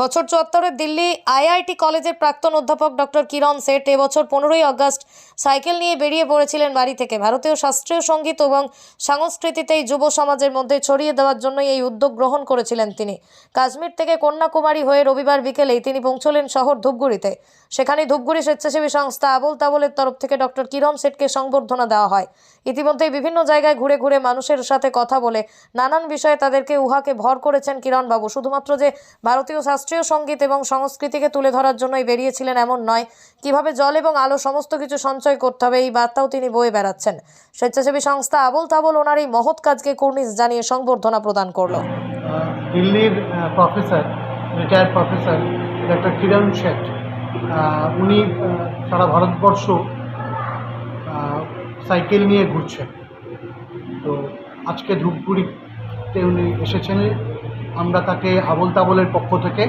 বছর চুয়াত্তরের দিল্লি আইআইটি কলেজের প্রাক্তন অধ্যাপক ডক্টর কিরণ সেট এবছর পনেরোই আগস্ট সাইকেল নিয়ে বেরিয়ে পড়েছিলেন বাড়ি থেকে। ভারতীয় শাস্ত্রীয় সংগীত এবং সংস্কৃতিতে যুব সমাজের মধ্যে ছড়িয়ে দেওয়ার জন্যই এই উদ্যোগ গ্রহণ করেছিলেন তিনি। কাশ্মীর থেকে কন্যাকুমারী হয়ে রবিবার বিকেলেই তিনি পৌঁছলেন শহর ধূপগুড়িতে। সেখানে ধূপগুড়ি স্বেচ্ছাসেবী সংস্থা আবল তাবলের তরফ থেকে ডক্টর কিরণ সেটকে সংবর্ধনা দেওয়া হয়। ইতিমধ্যে বিভিন্ন জায়গায় ঘুরে ঘুরে মানুষের সাথে কথা বলে নানান বিষয়ে তাদেরকে উহাকে ভর করেছেন কিরণবাবু। শুধুমাত্র যে ভারতীয় শাস্ত্রীয় সংগীত এবং সংস্কৃতিকে তুলে ধরার জন্যই বেরিয়েছিলেন এমন নয়। কীভাবে জল এবং আলো সমস্ত কিছু সঞ্চয় করতে হবে এই বার্তাও তিনি বয়ে বেড়াচ্ছেন। স্বেচ্ছাসেবী সংস্থা আবল তাবল ওনার এই মহৎ কাজকে কর্নিশ জানিয়ে সংবর্ধনা প্রদান করল। দিল্লির professor retired professor doctor Kiran Seth উনি সারা ভারতবর্ষ সাইকেল নিয়ে ঘুরছেন। তো আজকে ধূপগুড়িতে উনি এসেছেন। আমরা তাকে আবল তাবলের পক্ষ থেকে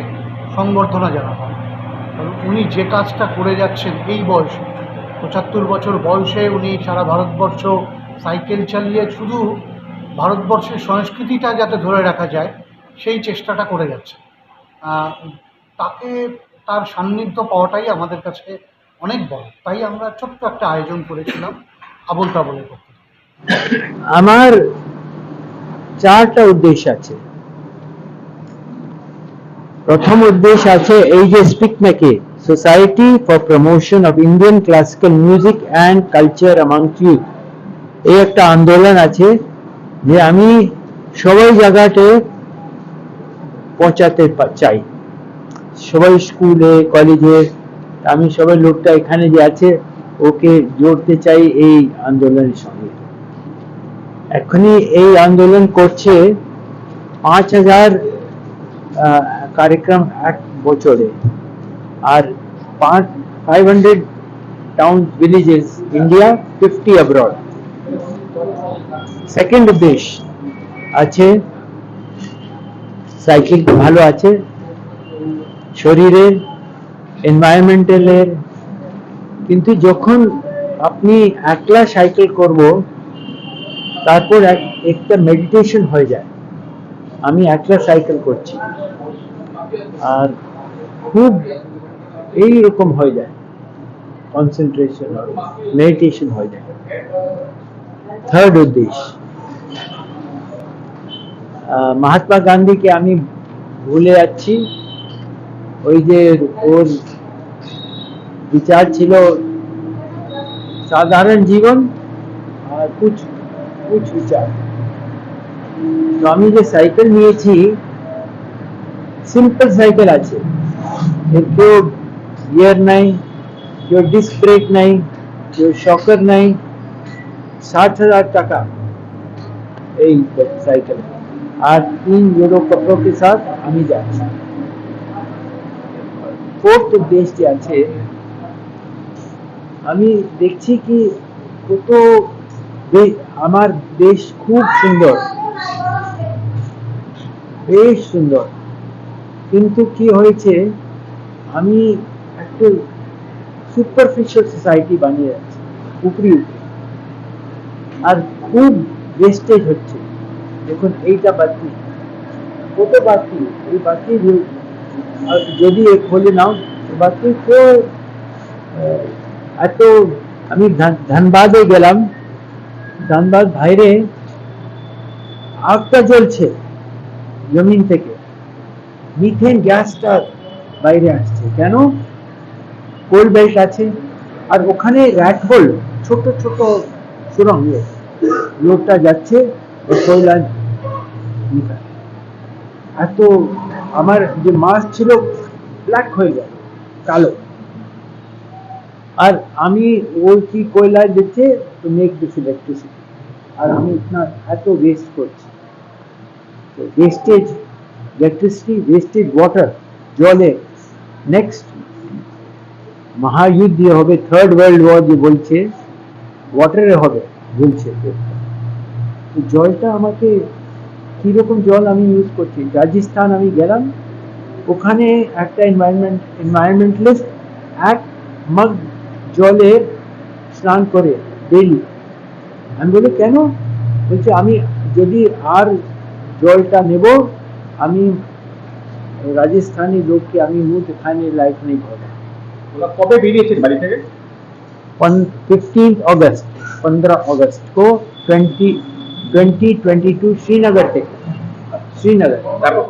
সংবর্ধনা জানাব। কারণ উনি যে কাজটা করে যাচ্ছেন এই বয়সে, পঁচাত্তর বছর বয়সে উনি সারা ভারতবর্ষ সাইকেল চালিয়ে শুধু ভারতবর্ষের সংস্কৃতিটা যাতে ধরে রাখা যায়, সেই চেষ্টাটা করে যাচ্ছে তাকে তার সান্নিধ্য পাওয়াটাই আমাদের কাছে অনেক বড়। তাই আমরা ছোট্ট একটা আয়োজন করেছিলাম আবল তাবলের পক্ষ। আমার চারটা উদ্দেশ্য আছে। প্রথম উদ্দেশ্য আছে এই যে স্পিক নাকি society for promotion of Indian classical music and culture among youth এই একটা আন্দোলন আছে যে আমি সবাই জায়গাতে পৌঁছাতে চাই। সবাই স্কুলে, কলেজে, আমি সবাই লোকটা এখানে যে আছে, ওকে জোড়তে চাই এই আন্দোলনের সঙ্গে। এখনই এই আন্দোলন করছে পাঁচ হাজার কার্যক্রম এক বছরে আর পাঁচ five hundred town villages India fifty abroad second উদ্দেশ্য আছে সাইকেল ভালো আছে, শরীরের এনভায়রনমেন্টালের কিন্তু যখন আপনি একলা সাইকেল করব, তারপর এক, একটা মেডিটেশন হয়ে যায়। আমি একলা সাইকেল করছি। আর খুব এই রকম হয়ে যায় কনসেন্ট্রেশন মেডিটেশন হয়ে যায়। থার্ড উদ্দেশ্য। মহাত্মা গান্ধীকে আমি ভুলে যাচ্ছি। ওই যে ওর বিচার ছিল সাধারণ জীবন আর কুছ কুছ বিচার। তো আমি যে সাইকেল নিয়েছি সিম্পল সাইকেল আছে এর কেউ গিয়ার নাই কেউ ডিস্ক ব্রেক নাই কেউ শকার নাই ষাট হাজার টাকা এই সাইকেল আর তিন জোড়ো कपड़ों के साथ আমি যাচ্ছি ফোর্থ উদ্দেশ্যটি আছে আমি দেখছি কি কত দে- আমার দেশ খুব সুন্দর বেশ সুন্দর কিন্তু কি হয়েছে? আমি একটু সুপারফিশিয়াল সোসাইটি বানিয়ে যাচ্ছি উপরি উপরি। আর খুব ওয়েস্টেজ হচ্ছে। দেখুন, এইটা বাতি কত বাতি এই আর যদি খোলে নাও বাতি তো এত আমি ধান- ধানবাদে গেলাম। ধানবাদ বাইরে আগটা জ্বলছে জমিন থেকে। মিথেন গ্যাসটা বাইরে আসছে। কেন? কোল বেল্ট আছে। আর ওখানে র্যাক হোল, ছোট ছোট সুরঙ্গ লোকটা যাচ্ছে ও কয়লা এত আমার যে মাছ ছিল, ব্ল্যাক হয়ে যায় কালো। আর আমি ওই কি কয়লা দিচ্ছে, তো মেক দিস ইলেকট্রিসিটি আর আমি এত ওয়েস্ট করছি। তো ওয়েস্টেজ ইলেকট্রিসিটি ওয়েস্টেজ ওয়াটার জলে। নেক্সট মহাযুদ্ধ হবে থার্ড ওয়ার্ল্ড ওয়ার যে বলছে ওয়াটারে হবে, বলছে। জলটা আমাকে, কীরকম জল আমি ইউজ করছি? রাজস্থান আমি গেলাম, ওখানে একটা এনভায়রনমেন্ট এনভায়রনমেন্টালিস্ট এক মগ জলে স্নান করে ডেলি আমি বলি, কেন? বলছে, আমি যদি আর জলটা নেব আমি राजस्थानी लोग के আমি मुंह दिखाने लायक नहीं होगा ওরা কবে বেরিয়েছেন বাড়ি থেকে फिफ्टीन अगस्त 15 अगस्त को 20 2022 श्रीनगर থেকে শ্রীনগর তারপর